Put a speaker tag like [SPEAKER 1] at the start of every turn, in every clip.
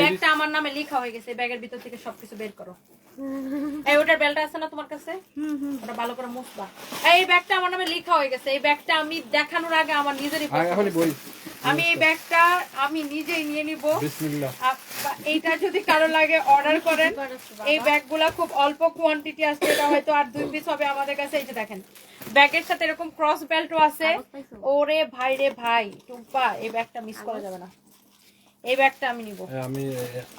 [SPEAKER 1] ব্যাগটা আমার নামে লেখা হয়ে গেছে এই ব্যাগের ভিতর থেকে সবকিছু বের করো। এই ওটার বেলটা আছে না তোমার কাছে? ওটা ভালো করে মুছবা। এই ব্যাগটা আমার নামে লেখা হয়ে গেছে এই ব্যাগটা আমি দেখানোর আগে আমার নিজেরই
[SPEAKER 2] বই
[SPEAKER 1] আমি এই ব্যাগটা আমি নিজেই নিয়ে নিব। আপ- এইটা যদি কারও লাগে অর্ডার করেন। এই ব্যাগগুলা খুব অল্প কোয়ান্টিটি আছে এটা হয়তো আর দুই পিস হবে আমাদের কাছে। এই যে দেখেন ব্যাগের সাথে এরকম ক্রস বেল্টও আছে। ওরে ভাই রে ভাই টুম্পা এই ব্যাগটা মিস করা যাবে না। এই ব্যাগটা আমি নিব।
[SPEAKER 2] হ্যাঁ, আমি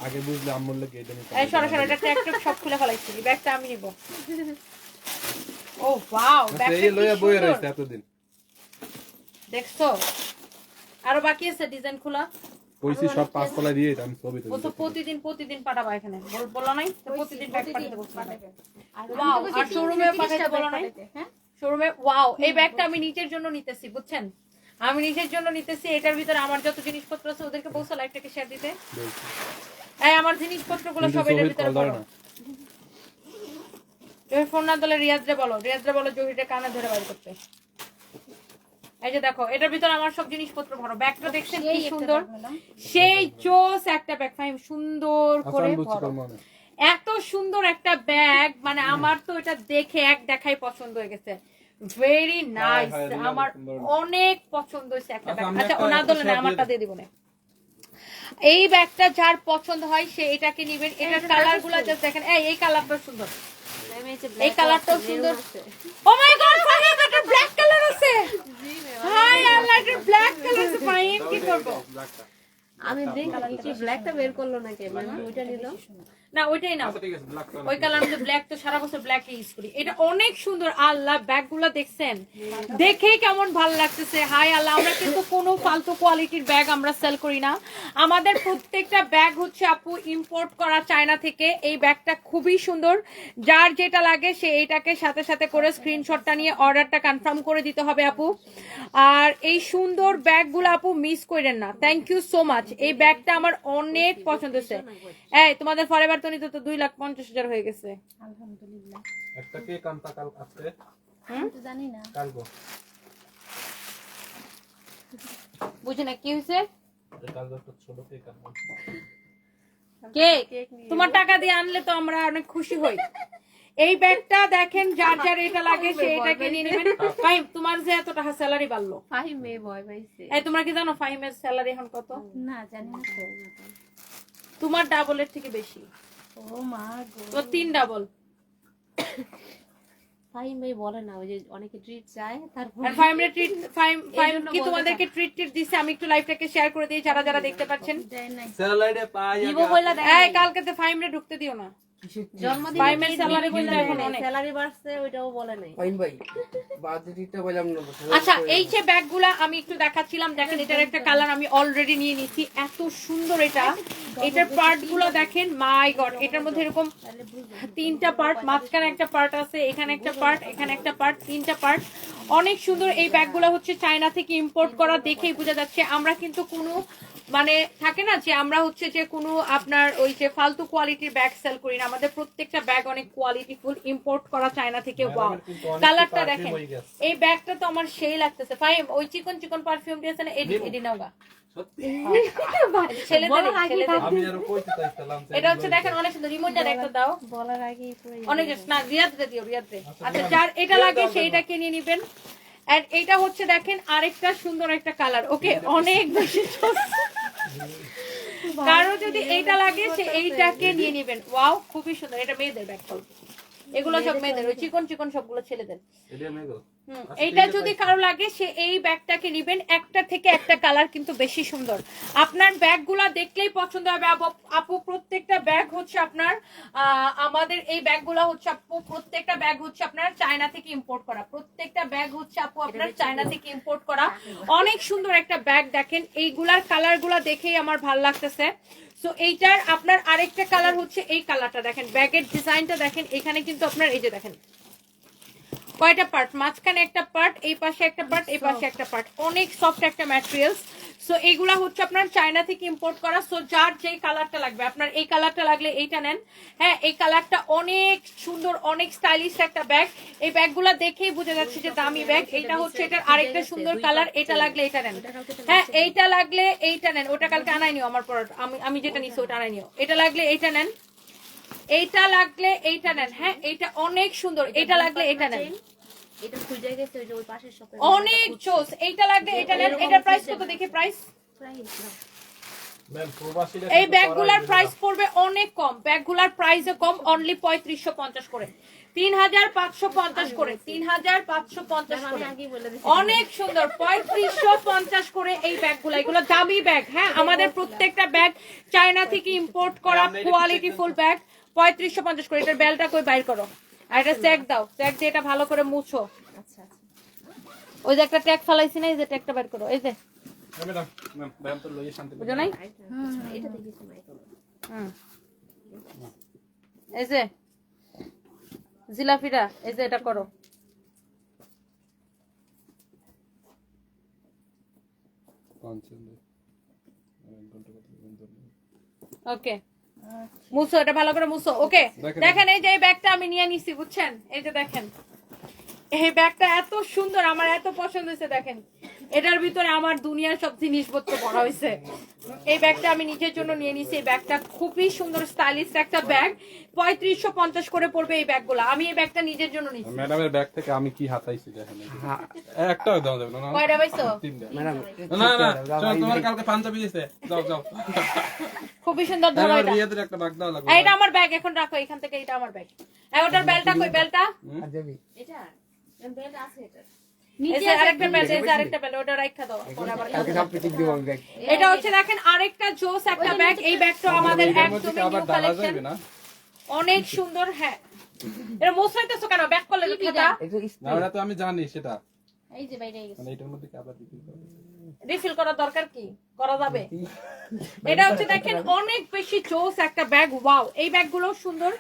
[SPEAKER 2] আগে বুঝলে আম্মুর লাগে এটা নিতাম।
[SPEAKER 1] এই সরাসরি এটা সব খুলে ফেলাইছি। এই ব্যাগটা আমি নিব। ও ওয়াও
[SPEAKER 2] আচ্ছা,
[SPEAKER 1] ব্যাগটা
[SPEAKER 2] এই বইয়ে এতদিন।
[SPEAKER 1] দেখছ? আরও বাকি আছে ডিজাইন খোলা।
[SPEAKER 2] কইছি সব পাঁচ তলা দিয়ে আমি ছবি
[SPEAKER 1] ও তো প্রতিদিন প্রতিদিন পাঠাবা এখানে। বল- বলো নাই? তো প্রতিদিন ব্যাগ পাঠাতে বলছো।
[SPEAKER 3] আর তো
[SPEAKER 1] আর
[SPEAKER 3] ব্যাগ
[SPEAKER 1] বলো নাই?
[SPEAKER 3] হ্যাঁ?
[SPEAKER 1] শোরুমে ওয়াও এই ব্যাগটা আমি নিজের জন্য নিতেছি বুঝছেন? আমি নিজের জন্য নিতেছি এটার ভিতরে আমার যত জিনিসপত্র আছে ওদেরকে বলছো লাইভটাকে শেয়ার দিতে? এই আমার জিনিসপত্রগুলো সব এটার ভিতরে পড়ো
[SPEAKER 2] না।
[SPEAKER 1] তুমি ফোন না দিলে রিয়াজরে বলো রিয়াজরে বলো জহিটা কানে ধরে বাইর করতে। এই যে দেখো এটার ভিতরে আমার সব জিনিসপত্র ভরো। ব্যাগটা দেখছেন কি সুন্দর? সেই চোস একটা ব্যাগ ফাইম সুন্দর
[SPEAKER 2] আচ্ছা
[SPEAKER 1] করে ভরো। এত সুন্দর একটা ব্যাগ মানে আমার তো এটা দেখে এক দেখাই পছন্দ হয়ে গেছে। ভেরি নাইস আমার অনেক পছন্দ হয়েছে একটা
[SPEAKER 2] আচ্ছা,
[SPEAKER 1] ব্যাগ
[SPEAKER 2] আমি
[SPEAKER 1] আচ্ছা ওনার দলে না আমারটা
[SPEAKER 2] দিয়ে
[SPEAKER 1] দিব। না। এই ব্যাগটা যার পছন্দ হয় সে এটাকে নেবেন এটার কালারগুলা জাস্ট দেখেন। এই এই কালারটা সুন্দর।
[SPEAKER 3] এই যে
[SPEAKER 1] কালারটাও সুন্দর। ও মাই গড ফাহিম এটা ব্ল্যাক কালার আছে। হাই আল্লাহ এটা ব্ল্যাক কালার আছে। ফাহিম কি করব?
[SPEAKER 3] আমি দেখি কি ব্ল্যাকটা বের করল নাকি? মানে ওইটা নিল
[SPEAKER 1] না ওইটাই না।
[SPEAKER 2] আচ্ছা
[SPEAKER 1] ওই কালার মধ্যে ব্ল্যাক তো সারা বছর ব্ল্যাক ইউজ করি। এটা অনেক সুন্দর আল্লাহ ব্যাগগুলা দেখছেন? দেখে কেমন ভালো লাগতেছে। হাই আল্লাহ আমরা কিন্তু কোনো ফালতু কোয়ালিটির ব্যাগ আমরা সেল করি না। আমাদের প্রত্যেকটা ব্যাগ হচ্ছে আপু ইম্পোর্ট করা চায়না থেকে। এই ব্যাগটা খুবই সুন্দর। যার যেটা লাগে সে এইটাকে সাথে সাথে করে স্ক্রিনশটটা নিয়ে অর্ডারটা কনফার্ম করে দিতে হবে আপু। আর এই সুন্দর ব্যাগগুলো আপু মিস করেন না। থ্যাংক ইউ সো মাচ এই ব্যাগটা আমার অনেক পছন্দ হয়েছে। এই তোমাদের ফরেভার তো নিতে তো দুই লাখ পঞ্চাশ হাজার হয়ে গেছে।
[SPEAKER 3] আলহামদুলিল্লাহ।
[SPEAKER 2] একটা কে কান্তা কাল আছে?
[SPEAKER 3] আমি জানি না।
[SPEAKER 2] কালগো
[SPEAKER 1] বুঝি না কি হয়েছে
[SPEAKER 2] কালগো একটা ছোট কে কান্তা
[SPEAKER 1] কে?
[SPEAKER 3] কেক
[SPEAKER 1] তোমার টাকা দিয়ে আনলে তো আমরা অনেক খুশি হই। এই ব্যাগটা দেখেন যার যার এটা লাগে সে এটাকে নিয়ে নেবেন। ফাইম তোমার যে এত টাকা স্যালারি বাড়লো।
[SPEAKER 3] ফাহিম মেয়ে ভয় পাইছে।
[SPEAKER 1] এই তোমরা কি জানো ফাইমের স্যালারি এখন কত?
[SPEAKER 3] না জানি না
[SPEAKER 1] তোমার ডাবলের থেকে বেশি।
[SPEAKER 3] ও মা গো।
[SPEAKER 1] তিন ডাবল
[SPEAKER 3] ফাহিম মেয়ে বলে না ওই যে অনেকে ট্রিট চায় তারপর
[SPEAKER 1] কি তোমাদেরকে ট্রিট টিট দিছে আমি একটু লাইভটাকে শেয়ার করে দিই যারা যারা দেখতে পাচ্ছেন। এই কালকে তো ঢুকতে দিও না।
[SPEAKER 3] জন্মদিন
[SPEAKER 1] ফাইমের স্যালারি কিন্তু এখন অনেক।
[SPEAKER 3] স্যালারি বাড়ছে ওইটাও বলে নাই।
[SPEAKER 4] ফাইন ভাই বাজেটটা বললাম না
[SPEAKER 1] আচ্ছা এই যে ব্যাগগুলা আমি একটু দেখাচ্ছিলাম দেখেন এটার একটা কালার আমি অলরেডি নিয়ে নিচ্ছি এত সুন্দর এটা। এটার পার্টগুলো দেখেন মাই গড এটার মধ্যে এরকম তিনটা পার্ট মাঝখানে একটা পার্ট আছে এখানে একটা পার্ট এখানে একটা পার্ট তিনটা পার্ট অনেক সুন্দর এই ব্যাগগুলো হচ্ছে চায়না থেকে ইম্পোর্ট করা দেখেই বোঝা যাচ্ছে। আমরা কিন্তু কোনো মানে থাকে না যে আমরা হচ্ছে যে কোনো আপনার ওই যে ফালতু কোয়ালিটির ব্যাগ সেল করি না। আমাদের প্রত্যেকটা ব্যাগ অনেক কোয়ালিটি ফুল ইম্পোর্ট করা চায়না থেকে ওয়াও কালারটা দেখেন। এই ব্যাগটা তো আমার সেই লাগতেছে। ফাইম ওই চিকন চিকন পারফিউম দিয়ে আছে না এডি এডি নাও গা।
[SPEAKER 2] সত্যি?
[SPEAKER 1] ছেলেদের ছেলেদের
[SPEAKER 2] আমি আরও কইতে চাইছিলাম যে
[SPEAKER 1] এটা হচ্ছে দেখেন অনেক সুন্দর রিমোটটা একটা দাও।
[SPEAKER 3] বলার আগেই
[SPEAKER 1] অনেক না রিয়াদ দিও রিয়াদ আচ্ছা যার এটা লাগে সেইটাকে নিয়ে নিবেন। এন্ড এটা হচ্ছে দেখেন আরেকটা সুন্দর একটা কালার ওকে অনেক বেশি। কারও যদি এইটা লাগে সে এইটাকে নিয়ে নেবেন। ওয়াও খুবই সুন্দর। এটা মেয়েদের ব্যাগ। এগুলো সব মেয়েদের। ওই চিকন চিকন সবগুলো ছেলেদের।
[SPEAKER 2] এটা
[SPEAKER 1] হুম, এইটা যদি কারও লাগে সে এই ব্যাগটাকে নিবেন। একটা থেকে একটা কালার কিন্তু বেশি সুন্দর। আপনার ব্যাগগুলা দেখলেই পছন্দ হবে। আপু- প্রত্যেকটা ব্যাগ হচ্ছে আপনার আমাদের এই ব্যাগগুলা হচ্ছে আপু প্রত্যেকটা ব্যাগ হচ্ছে আপনার চায়না থেকে ইম্পোর্ট করা। প্রত্যেকটা ব্যাগ হচ্ছে আপু আপনার চায়না থেকে ইম্পোর্ট করা। অনেক সুন্দর একটা ব্যাগ দেখেন। এইগুলার কালারগুলা দেখেই আমার ভালো লাগতেছে। সো এইটার আপনার আরেকটা কালার হচ্ছে এই কালারটা দেখেন। ব্যাগের ডিজাইনটা দেখেন। এখানে কিন্তু আপনার এই যে দেখেন কয়টা পার্ট মাঝখানে একটা পার্ট এই পাশে একটা পার্ট এই পাশে একটা পার্ট অনেক সফট একটা ম্যাটেরিয়ালস সো এগুলা হচ্ছে আপনার চায়না থেকে ইম্পোর্ট করা। সো যার যেই কালারটা লাগবে, আপনার এই কালারটা লাগলে এইটা নেন। হ্যাঁ এই কালারটা অনেক সুন্দর, অনেক স্টাইলিশ একটা ব্যাগ এই ব্যাগগুলা দেখেই বোঝা যাচ্ছে যে দামি ব্যাগ এটা হচ্ছে, এটার আরেকটা সুন্দর কালার এটা লাগলে এটা নেন। হ্যাঁ এইটা লাগলে এইটা নেন। ওটা কালকে আনাই নিও আমার পর আমি আমি যেটা নিছি ওটা আনাই নিও। এটা লাগলে এইটা নেন। এইটা লাগলে এইটা নেন হ্যাঁ? এইটা অনেক সুন্দর। এটা লাগলে এটা নেন।
[SPEAKER 3] এটা খুঁজে গেছে ওই যে ওই পাশের শপে
[SPEAKER 1] অনেক জোস এইটা লাগলে এটা নেন। এটার প্রাইস কত দেখি প্রাইস এই ব্যাগগুলার প্রাইস পড়বে অনেক কম। ব্যাগগুলার প্রাইসও কম অনলি পঁয়ত্রিশশো পঞ্চাশ করে। তিন হাজার পাঁচশো পঞ্চাশ করে তিন হাজার পাঁচশো পঞ্চাশ করে অনেক সুন্দর পঁয়ত্রিশশো পঞ্চাশ করে এই ব্যাগগুলো। এগুলো দামি ব্যাগ হ্যাঁ? আমাদের প্রত্যেকটা ব্যাগ চায়না থেকে ইম্পোর্ট করা কোয়ালিটি ফুল ব্যাগ পঁয়ত্রিশশো পঞ্চাশ করে এটার বেলটা কই বাইর করো আর এটা চেক দাও চেক দিয়ে এটা ভালো করে মুছো
[SPEAKER 3] আচ্ছা আচ্ছা
[SPEAKER 1] ওই যে একটা ট্যাগ ফালাইছি না এই যে ট্যাগটা বাইর করো এই যে
[SPEAKER 2] হ্যাঁ,
[SPEAKER 1] বুঝো নাই যে জিলাপিটা এই যে এটা করো ওকে মুছো এটা ভালো করে মুসো ওকে
[SPEAKER 2] দেখেন।
[SPEAKER 1] দেখেন এই যে এই ব্যাগটা আমি নিয়ে নিছি বুঝছেন? এই যে দেখেন। এই ব্যাগটা এত সুন্দর আমার এত পছন্দ হয়েছে দেখেন। এটার ভিতরে আমার দুনিয়ার সব জিনিসপত্র ভরা হয়েছে। এই ব্যাগটা আমি নিজের জন্য নিয়ে নিছি। এই ব্যাগটা খুবই সুন্দর স্টাইলিশ একটা ব্যাগ। পঁয়ত্রিশশো পঞ্চাশ করে পড়বে এই ব্যাগগুলো। আমি এই ব্যাগটা নিজের জন্য নিছি।
[SPEAKER 2] ম্যাডামের ব্যাগ থেকে আমি কি হাতাইছি দেখেন। এই যে। যাবে না না
[SPEAKER 1] কয়টা পাইছো?
[SPEAKER 4] ম্যাডাম
[SPEAKER 2] না না তোমার কালকে পাঞ্জাবি দিয়েছে যাও যাও
[SPEAKER 1] খুবই সুন্দর ধরো
[SPEAKER 2] আমার
[SPEAKER 1] এটা।
[SPEAKER 2] একটা ব্যাগ দেওয়া লাগবে
[SPEAKER 1] এইটা আমার ব্যাগ এখন রাখো এখান থেকে এটা আমার ব্যাগ। ওটার বেলটা কই? বেলটা?
[SPEAKER 3] এটা বেল্ট আছে এটা
[SPEAKER 1] এই আরেকটা বেল্ট এই যে আরেকটা বেল্ট ওটা রাখা দাও। পরে আবার এটা হচ্ছে দেখেন আরেকটা জোস একটা ব্যাগ এই ব্যাগটা আমাদের
[SPEAKER 2] এটার মধ্যে কি
[SPEAKER 1] একদমই নিউ কালেকশন অনেক সুন্দর হ্যাঁ। এটা মোসাইতেছো কেন? ব্যাগ করলে খাতা।
[SPEAKER 2] না ওটা তো আমি জানি সেটা।
[SPEAKER 3] এই যে বাইরে গেছে।
[SPEAKER 2] মানে এটার মধ্যে কি আবার রিপিট করবে
[SPEAKER 1] রিফিল করার দরকার কি? করা যাবে। এটা হচ্ছে দেখেন অনেক বেশি জোস একটা ব্যাগ ওয়াও এই ব্যাগগুলো সুন্দর।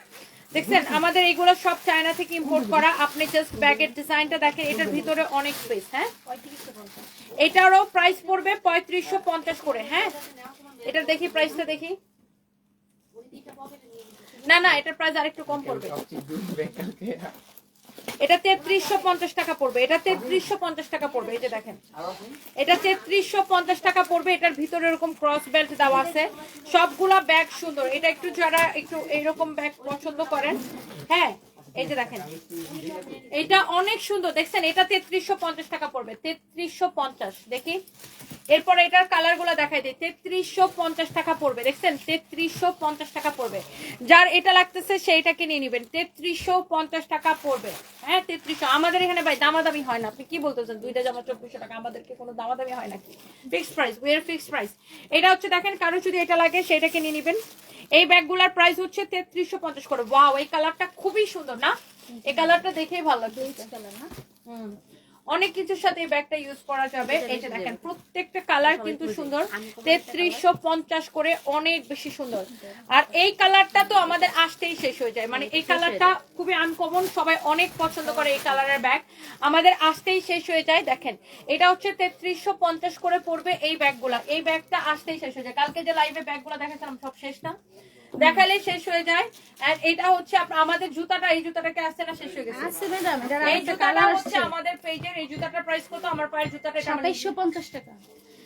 [SPEAKER 1] দেখছেন, আমাদের এইগুলো সব চায়না থেকে ইম্পোর্ট করা। আপনি জাস্ট ব্যাগের ডিজাইনটা দেখেন, এটার ভিতরে অনেক স্পেস হ্যাঁ? এটারও প্রাইস পড়বে পঁয়ত্রিশশো পঞ্চাশ করে হ্যাঁ? এটা দেখি প্রাইসটা দেখি। না না, এটার প্রাইস আরেকটু কম পড়বে। এটা তেত্রিশশো পঞ্চাশ টাকা পড়বে, এটা তেত্রিশশো পঞ্চাশ টাকা পড়বে, এই যে দেখেন। এটা তেত্রিশশো পঞ্চাশ টাকা পড়বে, এটার ভিতরে এরকম ক্রস বেল্ট দেওয়া আছে। সবগুলা ব্যাগ সুন্দর। এটা একটু যারা একটু এইরকম ব্যাগ পছন্দ করেন হ্যাঁ এই যে দেখেন। এটা অনেক সুন্দর। দেখছেন, এটা তেত্রিশশো পঞ্চাশ টাকা পড়বে, তেত্রিশশো পঞ্চাশ, দেখি। এরপরে এটার কালারগুলো দেখাই দিই। তেত্রিশশো পঞ্চাশ টাকা পড়বে দেখছেন? তেত্রিশশো পঞ্চাশ টাকা পড়বে। যার এটা লাগতেছে সেইটাকে নিয়ে নিবেন। তেত্রিশশো পঞ্চাশ টাকা পড়বে। হ্যাঁ তেত্রিশশো। আমাদের এখানে ভাই দামাদামি হয় না। আপনি কি বলতেছেন? দুইটা জামা চব্বিশশো টাকা। আমাদেরকে কোনো দামাদামি হয় নাকি? Fixed price we're fixed price এটা হচ্ছে দেখেন কারও যদি এটা লাগে সেটাকে নিয়ে নিবেন। এই ব্যাগগুলার প্রাইস হচ্ছে তেত্রিশশো পঞ্চাশ করে। ওয়াও এই কালারটা খুবই সুন্দর না? এই কালারটা দেখেই ভালো লাগছে। হুম। অনেক কিছুর সাথে এই ব্যাগটা ইউজ করা যাবে। এই যে দেখেন প্রত্যেকটা কালার কিন্তু সুন্দর। তেত্রিশশো পঞ্চাশ করে অনেক বেশি সুন্দর। আর এই কালারটা তো আমাদের আসতেই শেষ হয়ে যায়। মানে এই কালারটা খুবই আনকমন সবাই অনেক পছন্দ করে এই কালারের ব্যাগ আমাদের আসতেই শেষ হয়ে যায় দেখেন। এটা হচ্ছে তেত্রিশশো পঞ্চাশ করে পড়বে এই ব্যাগগুলা এই ব্যাগটা আসতেই শেষ হয়ে যায়। কালকে যে লাইভে ব্যাগগুলা দেখাচ্ছিলাম সব শেষ না? দেখালে শেষ হয়ে যায়। আর এটা হচ্ছে আমাদের জুতাটা এই জুতাটাকে আসছে না শেষ হয়ে গেছে?
[SPEAKER 3] আসছে ম্যাডাম এটা
[SPEAKER 1] এই জুতাটা হচ্ছে আমাদের পেজের এই জুতাটার প্রাইস কত? আমার পায়ের জুতাটা এটা আমরা
[SPEAKER 3] সাতাইশশো পঞ্চাশ টাকা।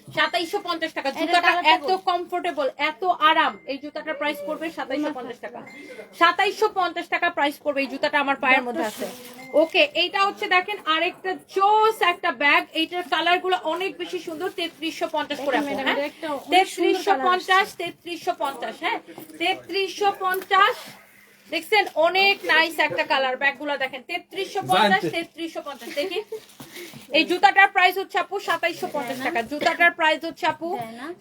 [SPEAKER 1] সাতাইশো পঞ্চাশ টাকা। জুতাটা এত কমফোর্টেবল এত আরাম। এই জুতাটার প্রাইস পড়বে সাতাইশো পঞ্চাশ টাকা। সাতাইশো পঞ্চাশ টাকা প্রাইস পড়বে এই জুতাটা আমার পায়ের মধ্যে আছে। ওকে এইটা হচ্ছে দেখেন আরেকটা জোস একটা ব্যাগ। এইটার কালারগুলো অনেক বেশি সুন্দর তেত্রিশশো পঞ্চাশ করে হ্যাঁ? তেত্রিশশো পঞ্চাশ তেত্রিশশো পঞ্চাশ হ্যাঁ? তেত্রিশশো পঞ্চাশ দেখছেন অনেক নাইস একটা কালার ব্যাগগুলো দেখেন তেত্রিশশো পঞ্চাশ। তেত্রিশশো পঞ্চাশ। দেখি। এই জুতাটার প্রাইস হচ্ছে আপু সাতাইশো পঞ্চাশ টাকা। জুতাটার প্রাইস হচ্ছে আপু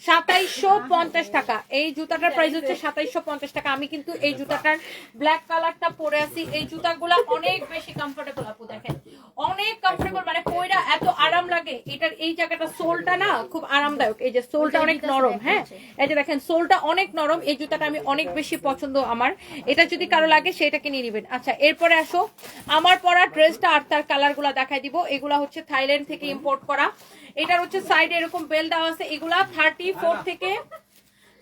[SPEAKER 1] সাতাইশো পঞ্চাশ টাকা। এই জুতাটার প্রাইস হচ্ছে সাতাইশো পঞ্চাশ টাকা। আমি কিন্তু এই জুতাটার ব্ল্যাক কালারটা পরে আছি। এই জুতাগুলা অনেক বেশি কমফোর্টেবল আপু দেখেন। অনেক কমফোর্টেবল মানে পয়রা এত আরাম লাগে। এটার এই জায়গাটা সোলটা না খুব আরামদায়ক। এই যে সোলটা অনেক নরম হ্যাঁ? এই যে দেখেন সোলটা অনেক নরম এই জুতাটা আমি অনেক বেশি পছন্দ আমার। এটা যদি কারও লাগে সেটাকে নিয়ে নিবেন। আচ্ছা এরপরে আসো। আমার পরা ড্রেসটা আর তার কালারগুলা দেখাই দিব। এগুলা হচ্ছে থাইল্যান্ড থেকে ইম্পোর্ট করা। এটার হচ্ছে সাইডে এরকম বেল দেওয়া আছে। এগুলা থার্টি ফোর থেকে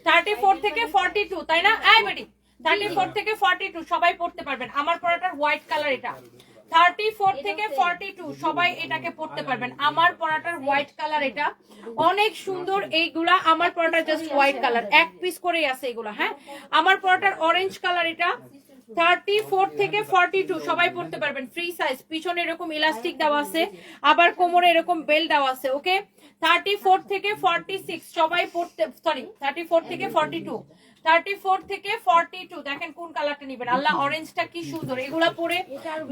[SPEAKER 1] থার্টি ফোর থেকে ফর্টি টু তাই না? আই বেটি থার্টি ফোর থেকে ফর্টি টু সবাই পড়তে পারবেন। আমার পড়াটার হোয়াইট কালার এটা। থার্টি ফোর থেকে ফর্টি টু সবাই এটাকে পড়তে পারবেন। আমার পরাটার হোয়াইট কালার এটা। অনেক সুন্দর এইগুলা। আমার জাস্ট হোয়াইট কালার এক পিস করেই আছে এগুলা হ্যাঁ? আমার পড়াটার অরেঞ্জ কালার এটা। থার্টি ফোর থেকে ফর্টি টু সবাই পড়তে পারবেন। ফ্রি সাইজ পিছনে এরকম ইলাস্টিক দেওয়া আছে, আবার কোমরে এরকম বেল দেওয়া আছে ওকে থার্টি ফোর থেকে ফর্টি সিক্স সবাই পড়তে সরি থার্টি ফোর থেকে ফর্টি টু থার্টি ফোর থেকে ফর্টি টু দেখেন কোন কালারটা নিবেন। আল্লাহ অরেঞ্জটা কি সুন্দর, এগুলা পরে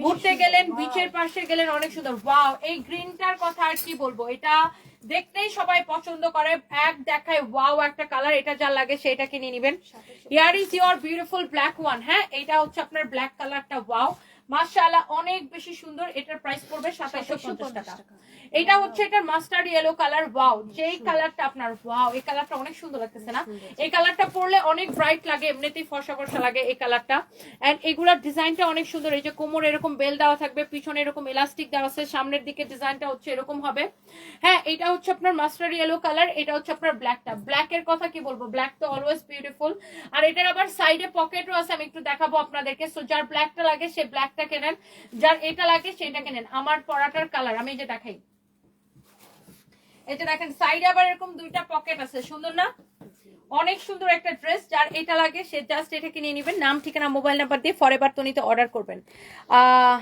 [SPEAKER 1] ঘুরতে গেলেন বিচের পাশে গেলেন, অনেক সুন্দর। ওয়াও এই গ্রিনটার কথা আর কি বলব? এটা দেখতেই সবাই পছন্দ করে। এক দেখায় ওয়াও একটা কালার এটা যা লাগে সেটা কিনে নিবেন। Here is your beautiful black one হ্যাঁ? এটা হচ্ছে আপনার ব্ল্যাক কালারটা ওয়াও মাশাআল্লাহ অনেক বেশি সুন্দর এটার প্রাইস পড়বে সাতাইশো পঞ্চাশ টাকা। এটা হচ্ছে এটার মাস্টার্ড ইয়েলো কালার ওয়াও যেই কালারটা আপনার ওয়াও এই কালারটা অনেক সুন্দর লাগতেছে না? এই কালারটা পরলে অনেক ব্রাইট লাগে এমনিতেই ফর্সা ফর্সা লাগে এই কালারটা এন্ড এগুলার ডিজাইনটা অনেক সুন্দর এই যে কোমর এরকম বেল দেওয়া থাকবে পিছনে এরকম ইলাস্টিক দেওয়া আছে সামনের দিকে ডিজাইনটা হচ্ছে এরকম হবে। হ্যাঁ এটা হচ্ছে আপনার মাস্টার ইয়েলো কালার এটা হচ্ছে আপনার ব্ল্যাকটা ব্ল্যাক এর কথা কি বলব? ব্ল্যাক তো অলওয়েজ বিউটিফুল আর এটার আবার সাইডে পকেটও আছে আমি একটু দেখাবো আপনাদেরকে। সো যার ব্ল্যাকটা লাগে সে ব্ল্যাকটা কেনেন, যার এটা লাগে সেটা কেনেন। আমার পরাটার কালার আমি যে দেখাই। এটা দেখেন সাইডে আবার এরকম দুইটা পকেট আছে, সুন্দর না? অনেক সুন্দর একটা ড্রেস যার এটা লাগে, সে জাস্ট এটা কিনে নেবেন। নাম, ঠিকানা মোবাইল নাম্বার দিয়ে ফরেবার তনিতে অর্ডার করবেন। আহ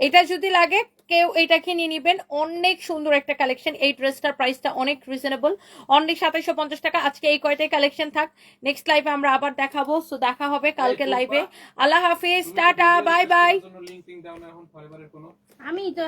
[SPEAKER 1] এটা যদি লাগে কেউ এটাকে নিয়ে নিবেন। অনেক সুন্দর একটা কালেকশন এই ড্রেসটার প্রাইসটা অনেক রিজনেবল অনেক সাতাইশো পঞ্চাশ টাকা। আজকে এই কয়টাই কালেকশন থাক। নেক্সট লাইভে আমরা আবার দেখাবো। সো দেখা হবে কালকে লাইভে আল্লাহ হাফিজ। Ta ta. বাই বাই
[SPEAKER 3] আমি তো